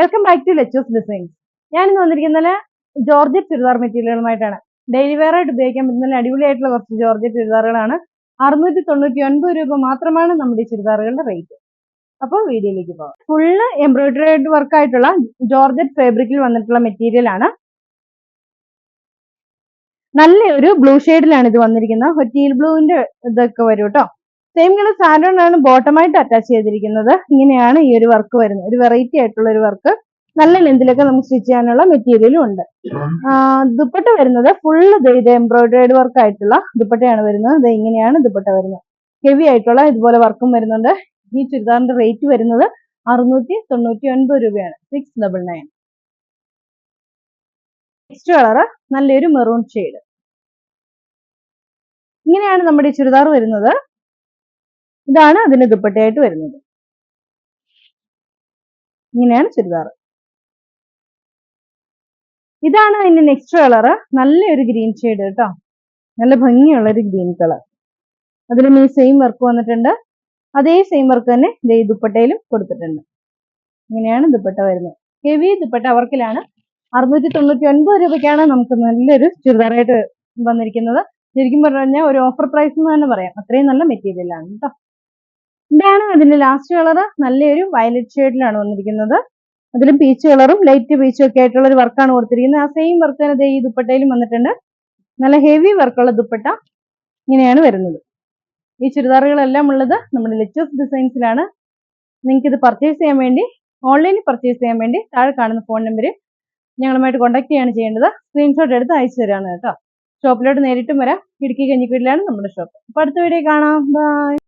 Welcome back to ലെച്ചേഴ്സ് designs ഞാൻ ഇന്ന് വന്നിരിക്കുന്നത് ജോർജറ്റ് ചുരിദാർ മെറ്റീരിയലുമായിട്ടാണ്. ഡെയിലി വെയർ ആയിട്ട് ഉപയോഗിക്കാൻ പറ്റുന്ന അടിപൊളിയായിട്ടുള്ള കുറച്ച് ജോർജറ്റ് ചുരിദാറുകളാണ്. അറുന്നൂറ്റി തൊണ്ണൂറ്റി ഒൻപത് രൂപ മാത്രമാണ് നമ്മുടെ ചുരിദാറുകളുടെ റേറ്റ് അപ്പോൾ വീഡിയോയിലേക്ക് പോകാം. ഫുള്ള് എംബ്രോയിഡറി വർക്ക് ആയിട്ടുള്ള ജോർജറ്റ് ഫാബ്രിക്കിൽ വന്നിട്ടുള്ള മെറ്റീരിയലാണ് നല്ല ഒരു ബ്ലൂ ഷെയ്ഡിലാണ് ഇത് വന്നിരിക്കുന്നത്. ഒറ്റീൽ ബ്ലൂവിന്റെ ഇതൊക്കെ വരും കേട്ടോ സെയിം കളർ സാൻഡോൺ ആണ് ബോട്ടമായിട്ട് അറ്റാച്ച് ചെയ്തിരിക്കുന്നത്. ഇങ്ങനെയാണ് ഈ ഒരു വർക്ക് വരുന്നത്. ഒരു വെറൈറ്റി ആയിട്ടുള്ള ഒരു വർക്ക് നല്ല ലെന്തിലൊക്കെ നമുക്ക് സ്റ്റിച്ച് ചെയ്യാനുള്ള മെറ്റീരിയലും ഉണ്ട്. ദുപ്പട്ട വരുന്നത് ഫുള്ള് ഇത് എംബ്രോയിഡറി വർക്ക് ആയിട്ടുള്ള ദുപ്പട്ടയാണ് വരുന്നത്. ഇത് ഇങ്ങനെയാണ് ദുപ്പട്ട വരുന്നത്. ഹെവി ആയിട്ടുള്ള ഇതുപോലെ വർക്കും വരുന്നുണ്ട്. ഈ ചുരിദാറിന്റെ റേറ്റ് വരുന്നത് അറുന്നൂറ്റി തൊണ്ണൂറ്റി ഒൻപത് രൂപയാണ്. Six double nine next colour നല്ലൊരു മെറൂൺ ഷെയ്ഡ് ഇങ്ങനെയാണ് നമ്മുടെ ഈ ചുരിദാർ വരുന്നത്. ഇതാണ് അതിന് ദുപ്പട്ടയായിട്ട് വരുന്നത്. ഇങ്ങനെയാണ് ചുരിദാർ. ഇതാണ് അതിന്റെ നെക്സ്റ്റ് കളറ് നല്ലൊരു ഗ്രീൻ ഷെയ്ഡ് കേട്ടോ. നല്ല ഭംഗിയുള്ള ഒരു ഗ്രീൻ കളർ അതിലും ഈ സെയിം വർക്ക് വന്നിട്ടുണ്ട്. അതേ സെയിം വർക്ക് തന്നെ ഇതേ ദുപ്പട്ടയിലും കൊടുത്തിട്ടുണ്ട്. ഇങ്ങനെയാണ് ദുപ്പട്ട വരുന്നത്. ഹെവി ദുപ്പട്ട വർക്കിലാണ് അറുന്നൂറ്റി തൊണ്ണൂറ്റി ഒൻപത് രൂപയ്ക്കാണ് നമുക്ക് നല്ലൊരു ചുരിദാറായിട്ട് വന്നിരിക്കുന്നത്. ശരിക്കും പറഞ്ഞു കഴിഞ്ഞാൽ ഒരു ഓഫർ പ്രൈസ് എന്ന് തന്നെ പറയാം. അത്രയും നല്ല മെറ്റീരിയലാണ് കേട്ടോ. ഇതാണ് അതിന്റെ ലാസ്റ്റ് കളർ നല്ലൊരു വയലറ്റ് ഷെയ്ഡിലാണ് വന്നിരിക്കുന്നത്. അതിലും പീച്ച് കളറും ലൈറ്റ് പീച്ചും ഒക്കെ ആയിട്ടുള്ള ഒരു വർക്കാണ് കൊടുത്തിരിക്കുന്നത്. ആ സെയിം വർക്ക് തന്നെ ഈ ദുപ്പട്ടയിലും വന്നിട്ടുണ്ട്. നല്ല ഹെവി വർക്കുള്ള ദുപ്പട്ട ഇങ്ങനെയാണ് വരുന്നത്. ഈ ചുരിദാറുകളെല്ലാം ഉള്ളത് നമ്മുടെ ലെച്ചോസ് ഡിസൈൻസിലാണ് നിങ്ങൾക്ക് ഇത് പർച്ചേസ് ചെയ്യാൻ വേണ്ടി ഓൺലൈനിൽ പർച്ചേസ് ചെയ്യാൻ വേണ്ടി താഴെ കാണുന്ന ഫോൺ നമ്പറിൽ ഞങ്ങളുമായിട്ട് കോൺടാക്ട് ചെയ്യാണ് ചെയ്യേണ്ടത്. സ്ക്രീൻഷോട്ട് എടുത്ത് അയച്ചു തരാണ് കേട്ടോ. ഷോപ്പിലോട്ട് നേരിട്ടും വരാം. ഇടുക്കി കഞ്ഞിക്കുഴിയിലാണ് നമ്മുടെ ഷോപ്പ് അപ്പോൾ അടുത്ത വീഡിയോ കാണാം. ബൈ